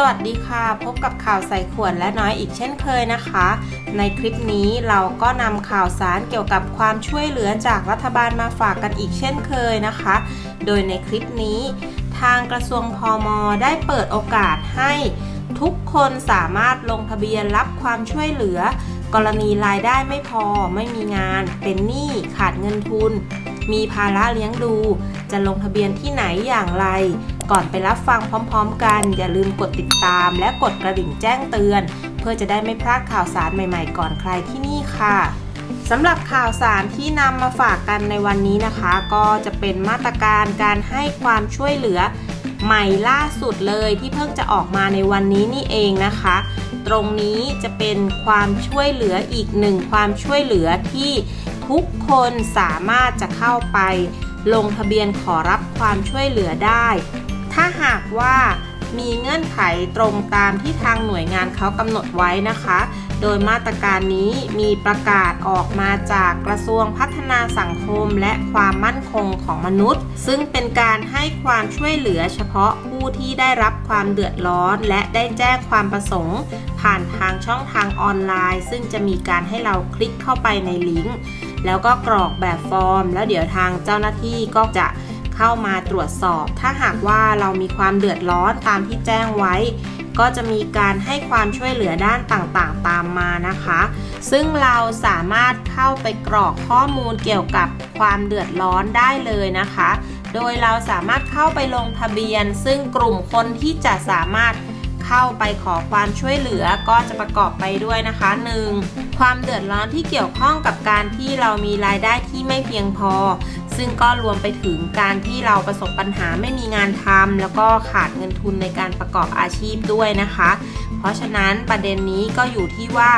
สวัสดีค่ะ พบกับข่าวใส่ขวดและน้อยอีกเช่นเคยนะคะ ในคลิปนี้เราก็นำข่าวสารเกี่ยวกับความช่วยเหลือจากรัฐบาลมาฝากกันอีกเช่นเคยนะคะ โดยในคลิปนี้ ทางกระทรวงพอมได้เปิดโอกาสให้ทุกคนสามารถลงทะเบียนรับความช่วยเหลือ กรณีรายได้ไม่พอ ไม่มีงาน เป็นหนี้ขาดเงินทุน มีภาระเลี้ยงดู จะลงทะเบียนที่ไหนอย่างไร ก่อนไปรับฟังพร้อมๆ กัน อย่าลืมกดติดตาม และกดกระดิ่งแจ้งเตือน เพื่อจะได้ไม่พลาดข่าวสารใหม่ๆ ก่อนใครที่นี่ค่ะสำหรับข่าวสารที่นำมาฝากกันในวันนี้นะคะ ก็จะเป็นมาตรการการให้ความช่วยเหลือใหม่ล่าสุดเลยที่เพิ่งจะออกมาในวันนี้นี่เองนะคะ ตรงนี้จะเป็นความช่วยเหลืออีกหนึ่งความช่วยเหลือที่ทุกคนสามารถจะเข้าไป ลงทะเบียนขอรับความช่วยเหลือได้ ถ้าหากว่ามีเงื่อนไขตรงตามที่ทางหน่วยงานเขากำหนดไว้นะคะ โดยมาตรการนี้มีประกาศออกมาจากกระทรวงพัฒนาสังคมและความมั่นคงของมนุษย์ ซึ่งเป็นการให้ความช่วยเหลือเฉพาะผู้ที่ได้รับความเดือดร้อน และได้แจ้งความประสงค์ ผ่านทางช่องทางออนไลน์ ซึ่งจะมีการให้เราคลิกเข้าไปในลิงก์แล้วก็กรอกแบบฟอร์ม แล้วเดี๋ยวทางเจ้าหน้าที่ก็จะ เข้ามาตรวจสอบ ถ้าหากว่าเรามีความเดือดร้อนตามที่แจ้งไว้ ก็จะมีการให้ความช่วยเหลือด้านต่างๆ ตามมานะคะ ซึ่งเราสามารถเข้าไปกรอกข้อมูลเกี่ยวกับความเดือดร้อนได้เลยนะคะ โดยเราสามารถเข้าไปลงทะเบียน ซึ่งกลุ่มคนที่จะสามารถ เข้าไปขอความช่วยเหลือก็จะประกอบไปด้วยนะคะ 1. ความเดือดร้อนที่เกี่ยวข้องกับการที่เรามีรายได้ที่ไม่เพียงพอ ซึ่งก็รวมไปถึงการที่เราประสบปัญหาไม่มีงานทำแล้วก็ขาดเงินทุนในการประกอบอาชีพด้วยนะคะ เพราะฉะนั้นประเด็นนี้ก็อยู่ที่ว่า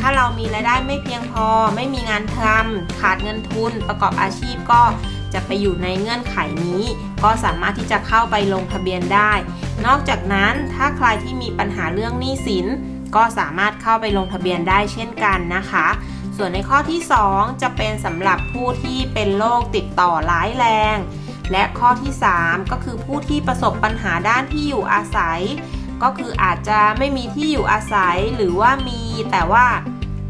ถ้าเรามีรายได้ไม่เพียงพอ ไม่มีงานทำขาดเงินทุน ประกอบอาชีพก็ จะไปอยู่ในเงื่อนไขนี้ ก็สามารถที่จะเข้าไปลงทะเบียนได้ นอกจากนั้นถ้าใครที่มีปัญหาเรื่องหนี้สิน ก็สามารถเข้าไปลงทะเบียนได้เช่นกันนะคะ ส่วนในข้อที่ 2 จะเป็นสำหรับผู้ที่เป็นโรคติดต่อร้ายแรง และข้อที่ 3 ก็คือผู้ที่ประสบปัญหาด้านที่อยู่อาศัย ก็คืออาจจะไม่มีที่อยู่อาศัยหรือว่ามีแต่ว่า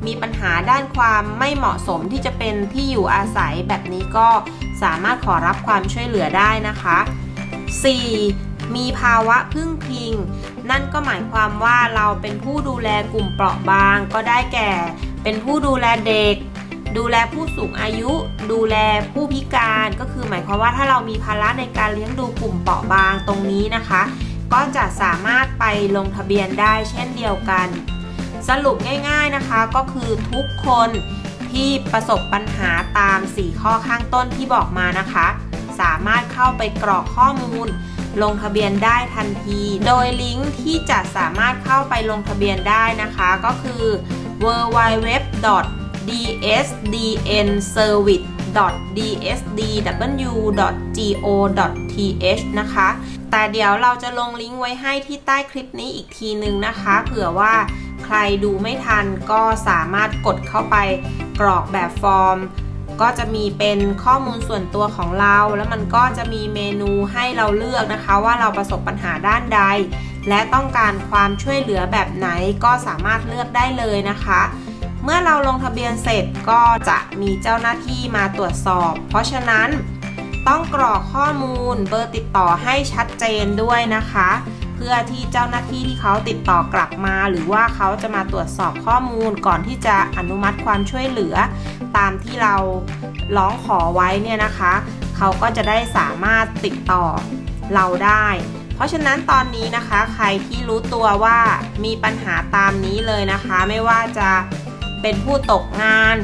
มีปัญหาด้านความไม่เหมาะสมที่จะเป็นที่อยู่อาศัยแบบนี้ก็สามารถขอรับความช่วยเหลือได้นะคะ 4. มีภาวะพึ่งพิง นั่นก็หมายความว่าเราเป็นผู้ดูแลกลุ่มเปราะบางก็ได้แก่ เป็นผู้ดูแลเด็ก ดูแลผู้สูงอายุ ดูแลผู้พิการก็คือหมายความว่าถ้าเรามีภาระในการเลี้ยงดูกลุ่มเปราะบางตรงนี้นะคะ ก็จะสามารถไปลงทะเบียนได้เช่นเดียวกัน สรุปง่ายๆนะคะก็คือทุกคนที่ประสบปัญหาตาม 4 ข้อข้างต้นที่บอกมานะคะ สามารถเข้าไปกรอกข้อมูล ลงทะเบียนได้ทันที โดยลิงก์ที่จะสามารถเข้าไปลงทะเบียนได้นะคะ ก็คือ www.dsdnservice.dsdw.go.th นะคะ แต่เดี๋ยวเราจะลงลิงก์ไว้ให้ที่ใต้คลิปนี้อีกทีนึงนะคะ เผื่อว่า รดูไม่ทันก็สามารถกดเข้าไปกรอกแบบฟอร์ม ก็จะมีเป็นข้อมูลส่วนตัวของเรา แล้วมันก็จะมีเมนูให้เราเลือกนะคะว่าเราประสบปัญหาด้านใด และต้องการความช่วยเหลือแบบไหนก็สามารถเลือกได้เลยนะคะเมื่อเราลงทะเบียนเสร็จก็จะมีเจ้าหน้าที่มาตรวจสอบ เพราะฉะนั้นต้องกรอกข้อมูลเบอร์ติดต่อให้ชัดเจนด้วยนะคะ พื่อที่เจ้าหน้าที่ที่เขาติดต่อกลับมา หรือว่าเขาจะมาตรวจสอบข้อมูลก่อนที่จะอนุมัติความช่วยเหลือ ตามที่เราร้องขอไว้เนี่ยนะคะ เขาก็จะได้สามารถติดต่อเราได้ เพราะฉะนั้นตอนนี้นะคะใครที่รู้ตัวว่ามีปัญหาตามนี้เลยนะคะ ไม่ว่าจะเป็นผู้ตกงาน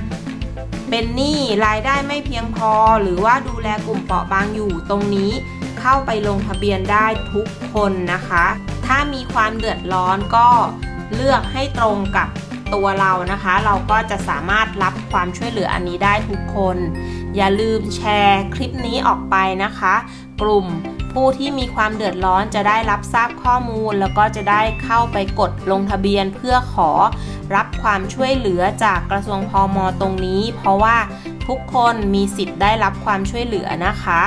เป็นหนี้รายได้ไม่เพียงพอ หรือว่าดูแลกลุ่มเปราะบางอยู่ตรงนี้ เข้าไปลงทะเบียนได้ทุกคนนะคะ ถ้ามีความเดือดร้อนก็เลือกให้ตรงกับตัวเรานะคะ เราก็จะสามารถรับความช่วยเหลืออันนี้ได้ทุกคน อย่าลืมแชร์คลิปนี้ออกไปนะคะ กลุ่มผู้ที่มีความเดือดร้อนจะได้รับทราบข้อมูล แล้วก็จะได้เข้าไปกดลงทะเบียนเพื่อขอรับความช่วยเหลือจากกระทรวงพอมตรงนี้ เพราะว่าทุกคนมีสิทธิ์ได้รับความช่วยเหลือนะคะ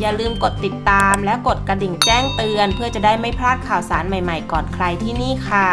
อย่าลืมกดติดตามและกดกระดิ่งแจ้งเตือน เพื่อจะได้ไม่พลาดข่าวสารใหม่ ๆ ก่อนใครที่นี่ค่ะ